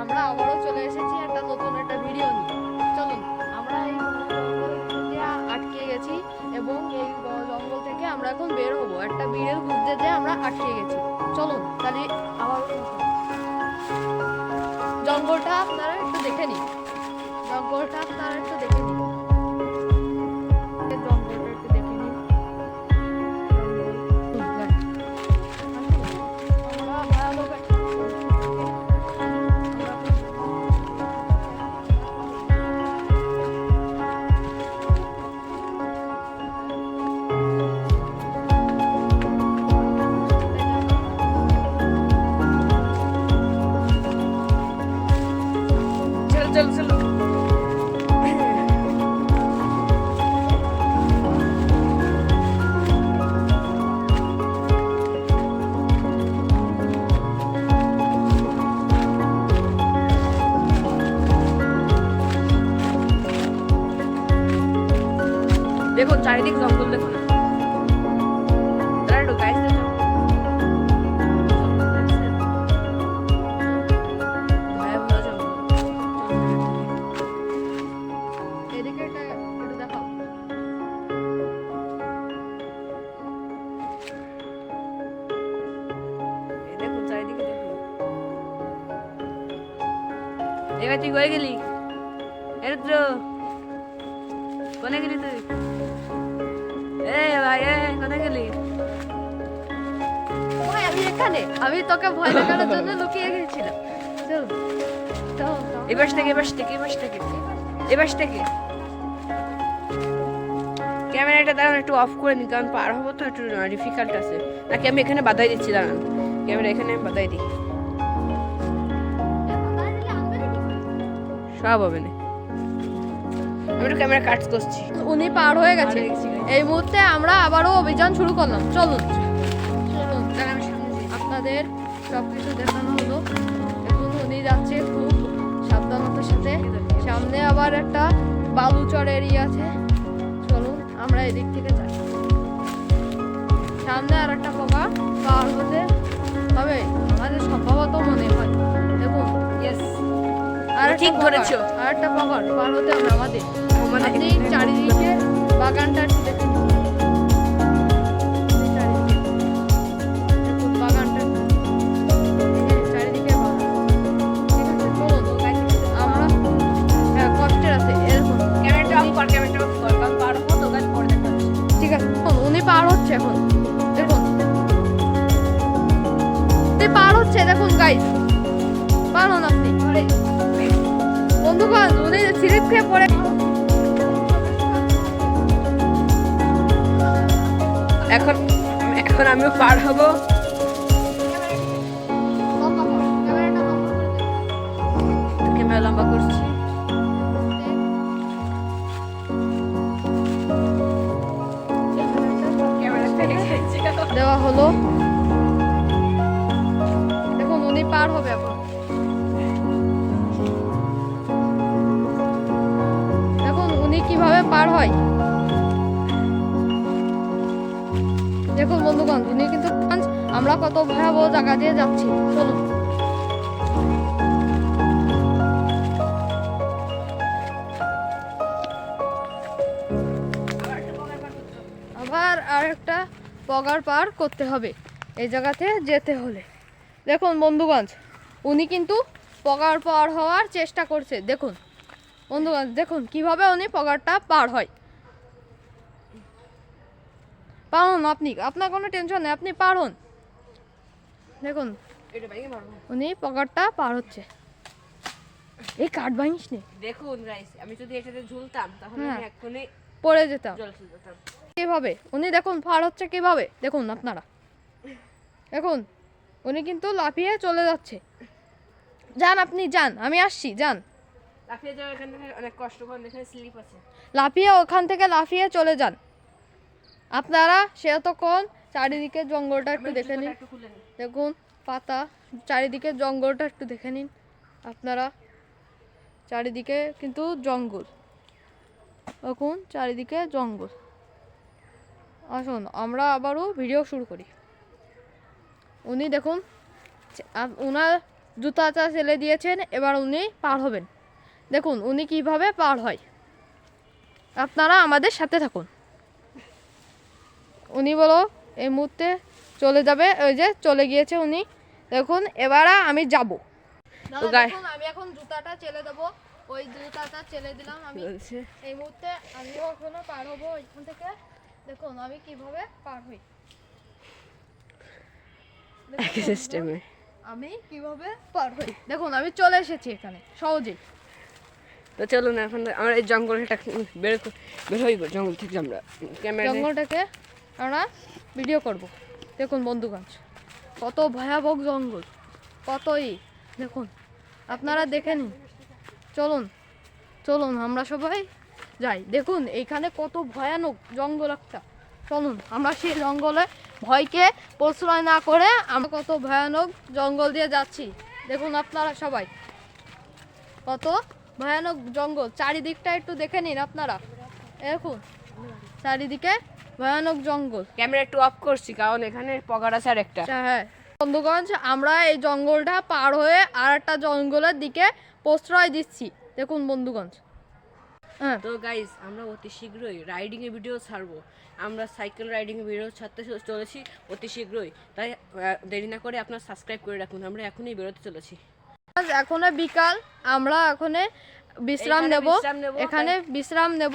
আমরা আবারও চলে এসেছি একটা নতুন একটা ভিডিও নিয়ে। চলুন, আমরা এই আটকে গেছি এবং এই জঙ্গল থেকে আমরা এখন বের হব। একটা বিড়ের খুঁজতে যে আমরা আটকে গেছি। চলুন, তাহলে আবার জঙ্গলটা আপনারা একটু দেখে নিন। জঙ্গলটা আপনারা একটু দেখে নিন। একটু দেখাও এই দেখুন চারিদিকে দেখুন এবার তুই কয়ে গেলি এ রুদ্র কোনে গেলি তুই এ ভাই এ গেলি? ভাই আমি এখানে। আমি তোকে ভয় দেখানোর জন্য লুকিয়ে চল এবার থেকে এবার থেকে এবার থেকে। এবার থেকে। ক্যামেরাটা দাঁড়ান একটু অফ করে নিই কারণ পার হব তো একটু ডিফিকাল্ট আছে। নাকি আমি এখানে বাধাই দিচ্ছি দাঁড়ান। ক্যামেরা এখানে আমি বাধাই দিই সব হবে না। আমি একটু ক্যামেরা কাট করছি। উনি পার হয়ে গেছে। এই মুহূর্তে আমরা আবারও অভিযান শুরু করলাম। চলুন। চলুন। সামনে আপনাদের সব কিছু দেখানো হলো। এখন উনি যাচ্ছে খুব সাবধানতার সাথে। সামনে আবার একটা বালুচর এরিয়া আছে। চলুন আমরা এদিক থেকে যাই। সামনে আর একটা পোকা পার হতে হবে। আমাদের সম্ভবত মনে হয়। দেখুন Yes. আর ঠিক ধরেছো। আর একটা পকর পার হতে হবে আমাদের। মানে আপনি চারিদিকে বাগানটা একটু। এই হ্যাঁ, দেখা। ঠিক আছে দেখুন, উনি পার হচ্ছে এখন। দেখুন। পার হচ্ছে দেখুন গাইজ পার হন আপনি। বন্ধুগণ উনি স্লিপ খেয়ে পড়ে এখন এখন আমিও পার হব। দেখুন বন্ধুগণ উনি কিন্তু আমরা কত ভয়াবহ জায়গা দিয়ে যাচ্ছি। চলুন। আবার আর একটা পগার পার করতে হবে, এই জায়গাতে যেতে হলে। দেখুন বন্ধুগঞ্জ উনি কিন্তু পগার পার হওয়ার চেষ্টা করছে। দেখুন বন্ধুগঞ্জ দেখুন কীভাবে উনি পগারটা পার হয়। পারুন আপনি আপনার কোনো টেনশন নেই আপনি পারুন। দেখুন উনি পকেটটা পার হচ্ছে। এই কাঠ ভাঙিস নে। দেখুন গাইস আমি যদি এটাতে ঝুলতাম তাহলে হ্যাঁ। এক্ষুনি পড়ে যেতাম। কীভাবে? উনি দেখুন পার হচ্ছে কীভাবে? দেখুন আপনারা। দেখুন উনি কিন্তু লাফিয়ে চলে যাচ্ছে। যান আপনি যান আমি আসছি যান। লাফিয়ে যাওয়া এখান থেকে অনেক কষ্ট করে এখানে স্লিপ আছে। লাফিয়ে ওখান থেকে লাফিয়ে চলে যান। আপনারা সে তখন চারিদিকে জঙ্গলটা একটু দেখে নিন। দেখুন, পাতা চারিদিকে জঙ্গলটা একটু দেখে নিন। আপনারা চারিদিকে কিন্তু জঙ্গল। দেখুন, চারিদিকে জঙ্গল। আসুন, আমরা আবারও ভিডিও শুরু করি। উনি দেখুন ওনার জুতাটা ফেলে দিয়েছেন, এবার উনি পার হবেন। দেখুন, উনি কীভাবে পার হয়। আপনারা আমাদের সাথে থাকুন। উনি বলো এই মুহূর্তে চলে যাবে ওই যে চলে গিয়েছে উনি। দেখুন এবারে আমি যাব। তো আমি এখন জুতাটা চেলে দেবো। ওই জুতাটা চেলে দিলাম আমি। এই মুহূর্তে আমি এখনও পার হব এখান থেকে। দেখুন আমি কীভাবে পার হই। সিস্টেমে আমি কীভাবে পার হই। দেখুন আমি চলে এসেছি এখানে সহজেই। তো চলুন এখন আমরা এই জঙ্গলটা বের বের হইব জঙ্গল থেকে আমরা। ক্যামেরা জঙ্গলটাকে আমরা ভিডিও করব। দেখুন বন্ধুগঞ্জ, কত ভয়াবহ জঙ্গল কতই দেখুন, আপনারা দেখে নিন। চলুন চলুন, আমরা সবাই যাই। দেখুন, এইখানে কত ভয়ানক জঙ্গল একটা। চলুন, আমরা সেই জঙ্গলে ভয়কে প্রশ্রয় না করে আমরা কত ভয়ানক জঙ্গল দিয়ে যাচ্ছি। দেখুন আপনারা সবাই, কত ভয়ানক জঙ্গল। চারিদিকটা একটু দেখে নিন আপনারা। দেখুন, চারিদিকে ভয়ানক জঙ্গল। ক্যামেরা একটু অফ করছি কারণ এখানে আছে আর একটা। আচ্ছা, হ্যাঁ। বন্ধুগঞ্জ আমরা এই জঙ্গলটা পার হয়ে আর একটা জঙ্গলের দিকে প্রশ্রয় দিচ্ছি। দেখুন বন্ধুগঞ্জ। হ্যাঁ। তো গাইস আমরা অতি শীঘ্রই রাইডিং এর ভিডিও ছাড়বো। আমরা সাইকেল রাইডিং এর ভিডিও ছাড়তে চলেছি অতি শীঘ্রই। তাই দেরি না করে আপনার সাবস্ক্রাইব করে রাখুন। আমরা এখনই বেরোতে চলেছি। এখনও বিকাল। আমরা এখানে বিশ্রাম নেব এখানে বিশ্রাম নেব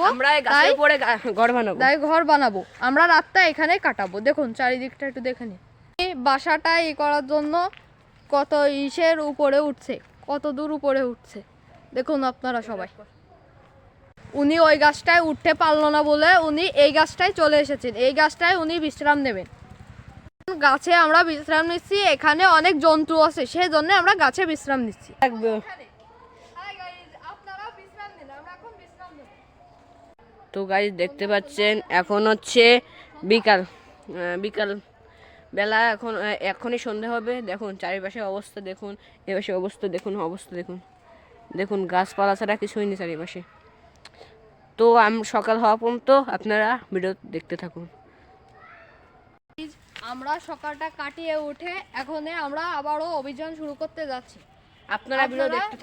তাই গা- ঘর বানাবো। তাই ঘর বানাবো। আমরা রাতটা এখানেই কাটাবো। দেখুন চারিদিকটা একটু দেখে এই বাসাটা ই করার জন্য কত ইসের উপরে উঠছে কত দূর উপরে উঠছে। দেখুন আপনারা সবাই। উনি ওই গাছটায় উঠতে পারল না বলে উনি এই গাছটায় চলে এসেছেন। এই গাছটায় উনি বিশ্রাম নেবেন। গাছে আমরা বিশ্রাম নিচ্ছি এখানে অনেক জন্তু আছে সেই জন্য আমরা গাছে বিশ্রাম নিচ্ছি। তো গাইস দেখতে পাচ্ছেন এখন হচ্ছে বিকাল। বিকাল বেলা এখন এখনই সন্ধে হবে। দেখুন চারিপাশে অবস্থা দেখুন এপাশে অবস্থা দেখুন অবস্থা দেখুন। দেখুন গাছপালা ছাড়া কিছুই নেই চারিপাশে। তো আম সকাল হওয়া পর্যন্ত আপনারা ভিডিও দেখতে থাকুন। আমরা সকালটা কাটিয়ে উঠে এখন আমরা আবারও অভিযান শুরু করতে যাচ্ছি। আপনারা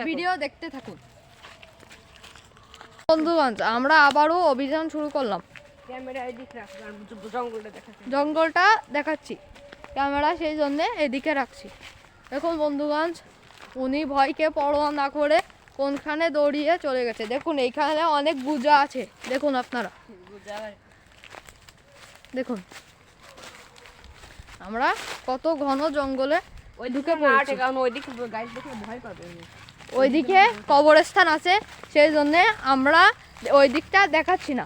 ভিডিও দেখতে থাকুন। আমরা আবারও অভিযান শুরু করলাম। জঙ্গলটা দেখাচ্ছি। ক্যামেরা সেই জন্যে এদিকে রাখছি। দেখুন বন্ধুগঞ্জ উনি ভয়কে পরোয়া না করে কোনখানে দৌড়িয়ে চলে গেছে। দেখুন এইখানে অনেক গুজা আছে। দেখুন আপনারা। দেখুন। আমরা কত ঘন জঙ্গলে ওই ঢুকে ঢুকে পড়েছি। কারণ ওইদিকে গাছ দেখে ভয় পাবে ওইদিকে কবরস্থান আছে সেই জন্যে আমরা ওই দিকটা দেখাচ্ছি না।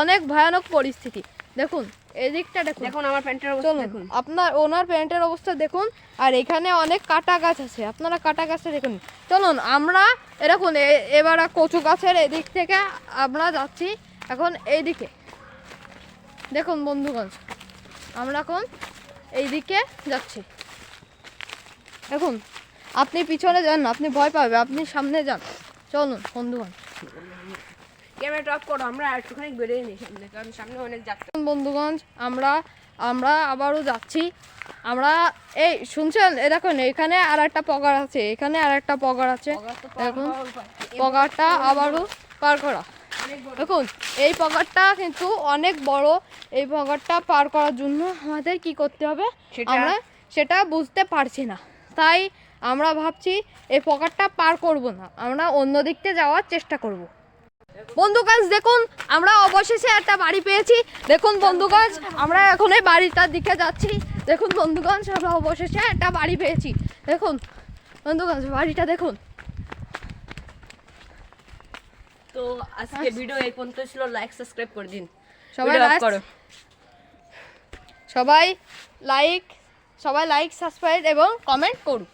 অনেক ভয়ানক পরিস্থিতি। দেখুন এদিকটা দিকটা দেখুন। দেখুন আমার প্যান্টের অবস্থা দেখুন। আপনার ওনার প্যান্টের অবস্থা দেখুন আর এখানে অনেক কাটা গাছ আছে। আপনারা কাটা গাছটা দেখুন। চলুন আমরা এরকম এবার কচু গাছের এদিক থেকে আমরা যাচ্ছি এখন এইদিকে। দেখুন বন্ধুগণ আমরা এখন এইদিকে যাচ্ছি। দেখুন আপনি পিছনে যান না আপনি ভয় পাবে আপনি সামনে যান। চলুন বন্ধুগণ। ক্যামেরা অফ করো আমরা একটুখানি বেরিয়ে নিই সামনে কারণ সামনে অনেক যাত্রা। আমরা আমরা আবারও যাচ্ছি। আমরা এই শুনছেন? এ দেখুন এখানে আর একটা পগার আছে এখানে আর একটা পগার আছে দেখুন পগারটা আবারও পার করা। দেখুন এই পগারটা কিন্তু অনেক বড়। এই পগারটা পার করার জন্য আমাদের কি করতে হবে? সেটা- আমরা সেটা বুঝতে পারছি না। তাই আমরা ভাবছি এই পগারটা পার করব না আমরা অন্য দিকতে যাওয়ার চেষ্টা করব। বন্ধুগাছ দেখুন আমরা অবশেষে একটা বাড়ি পেয়েছি। দেখুন বন্ধুগাছ আমরা এখন এই বাড়িটার দিকে যাচ্ছি। দেখুন বন্ধুগঞ্জ আমরা অবশেষে একটা বাড়ি পেয়েছি। দেখুন বন্ধুগঞ্জ বাড়িটা দেখুন। তো আজকে ভিডিও এই পর্যন্ত ছিল লাইক সাবস্ক্রাইব করে দিন। সবাই off করো। সবাই লাইক সবাই লাইক সাবস্ক্রাইব এবং কমেন্ট করুন।